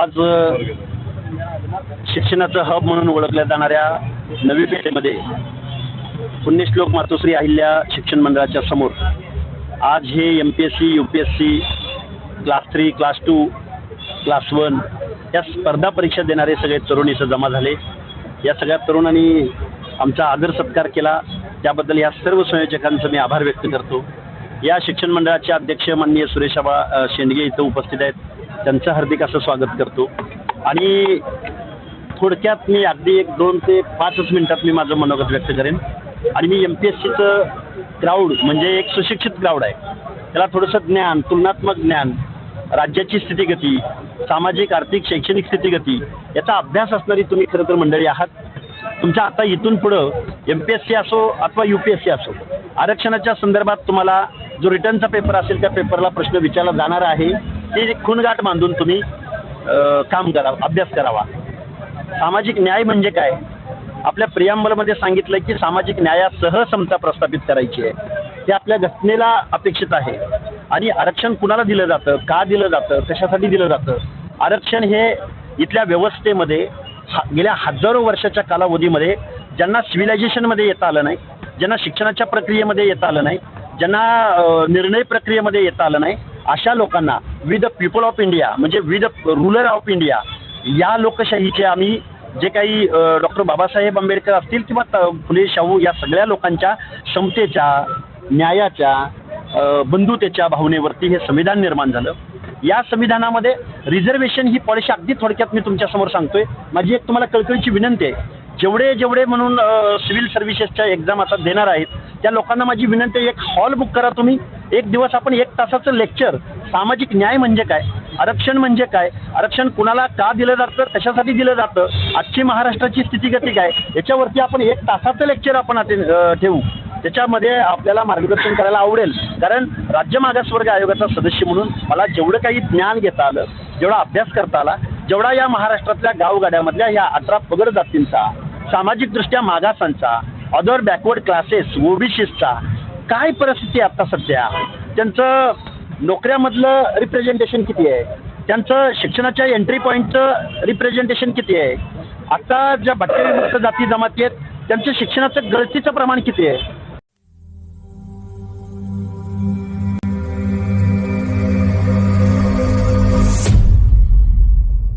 आज शिक्षणाचं हब म्हणून ओळखल्या जाणाऱ्या नवी पेठेमध्ये पुण्यश्लोक मातोश्री अहिल्या शिक्षण मंडळाच्या समोर. आज हे M P S C U P S C class three class two class one या स्पर्धा परीक्षा देणारे सगळे तरुण इथं जमा झाले. या सगळ्या तरुणांनी आमचा आदर सत्कार केला. त्याबद्दल या सर्व संयोजकांचं मी आभार व्यक्त करतो. या शिक्षण मंडळाचे अध्यक्ष माननीय सुरेशाबा शेंडगे इथं उपस्थित आहेत. त्यांचं हार्दिक असं स्वागत करतो. आणि थोडक्यात मी अगदी एक दोन ते पाचच मिनिटात मी माझं मनोगत व्यक्त करेन. आणि मी एम पी एस सीचं क्राऊड म्हणजे एक सुशिक्षित क्राऊड आहे. त्याला थोडंसं ज्ञान तुलनात्मक ज्ञान राज्याची स्थितीगती सामाजिक आर्थिक शैक्षणिक स्थितीगती याचा अभ्यास असणारी तुम्ही खरं तर मंडळी आहात. तुमच्या आता इथून पुढं एम पी एस सी असो अथवा यू पी एस सी असो आरक्षणाच्या संदर्भात तुम्हाला जो रिटर्नचा पेपर असेल त्या पेपरला प्रश्न विचारला जाणार आहे. ती खूणगाठ बांधून तुम्ही काम करा अभ्यास करावा. सामाजिक न्याय म्हणजे काय? आपल्या प्रियांबलमध्ये सांगितलं की सामाजिक न्यायासह समता प्रस्थापित करायची आहे. ते आपल्या घटनेला अपेक्षित आहे. आणि आरक्षण कुणाला दिलं जातं? का दिलं जातं? कशासाठी दिलं जातं? आरक्षण हे इथल्या व्यवस्थेमध्ये हा गेल्या हजारो वर्षाच्या कालावधीमध्ये ज्यांना सिव्हिलायझेशनमध्ये येता आलं नाही ज्यांना शिक्षणाच्या प्रक्रियेमध्ये येता आलं नाही ज्यांना निर्णय प्रक्रियेमध्ये येता आलं नाही अशा लोकांना with the people of India म्हणजे with the ruler of India या लोकशाहीचे आम्ही जे काही डॉक्टर बाबासाहेब आंबेडकर असतील किंवा त- फुले शाहू या सगळ्या लोकांच्या क्षमतेच्या न्यायाच्या बंधुतेच्या भावनेवरती हे संविधान निर्माण झालं. या संविधानामध्ये रिझर्वेशन ही पॉलिसी अगदी थोडक्यात मी तुमच्यासमोर सांगतोय. माझी एक तुम्हाला कळकळीची विनंती आहे. जेवढे जेवढे म्हणून सिव्हिल सर्व्हिसेसच्या एक्झाम आता देणार आहेत त्या लोकांना माझी विनंती एक हॉल बुक करा तुम्ही. एक दिवस आपण एक तासाचं लेक्चर सामाजिक न्याय म्हणजे काय? आरक्षण म्हणजे काय? आरक्षण कुणाला का दिलं जातं? कशासाठी दिलं जातं? आजची महाराष्ट्राची स्थितीगती काय? याच्यावरती आपण एक तासाचं लेक्चर आपण ठेवू. त्याच्यामध्ये आपल्याला मार्गदर्शन करायला आवडेल. कारण राज्य मागासवर्ग आयोगाचा सदस्य म्हणून मला जेवढं काही ज्ञान घेता आलं जेवढा अभ्यास करता आला जेवढा या महाराष्ट्रातल्या गावगाड्यामधल्या या अठरा पगड जातींचा सामाजिकदृष्ट्या मागासांचा अदर बॅकवर्ड क्लासेस ओबीसीचा काय परिस्थिती आहे आता सध्या? त्यांचं नोकऱ्यामधलं रिप्रेझेंटेशन किती आहे? त्यांचं शिक्षणाच्या एंट्री पॉईंटचं रिप्रेझेंटेशन किती आहे? आता ज्या भटक्या विमुक्त जाती जमाती आहेत त्यांचं शिक्षणाचं गळतीचं प्रमाण किती आहे?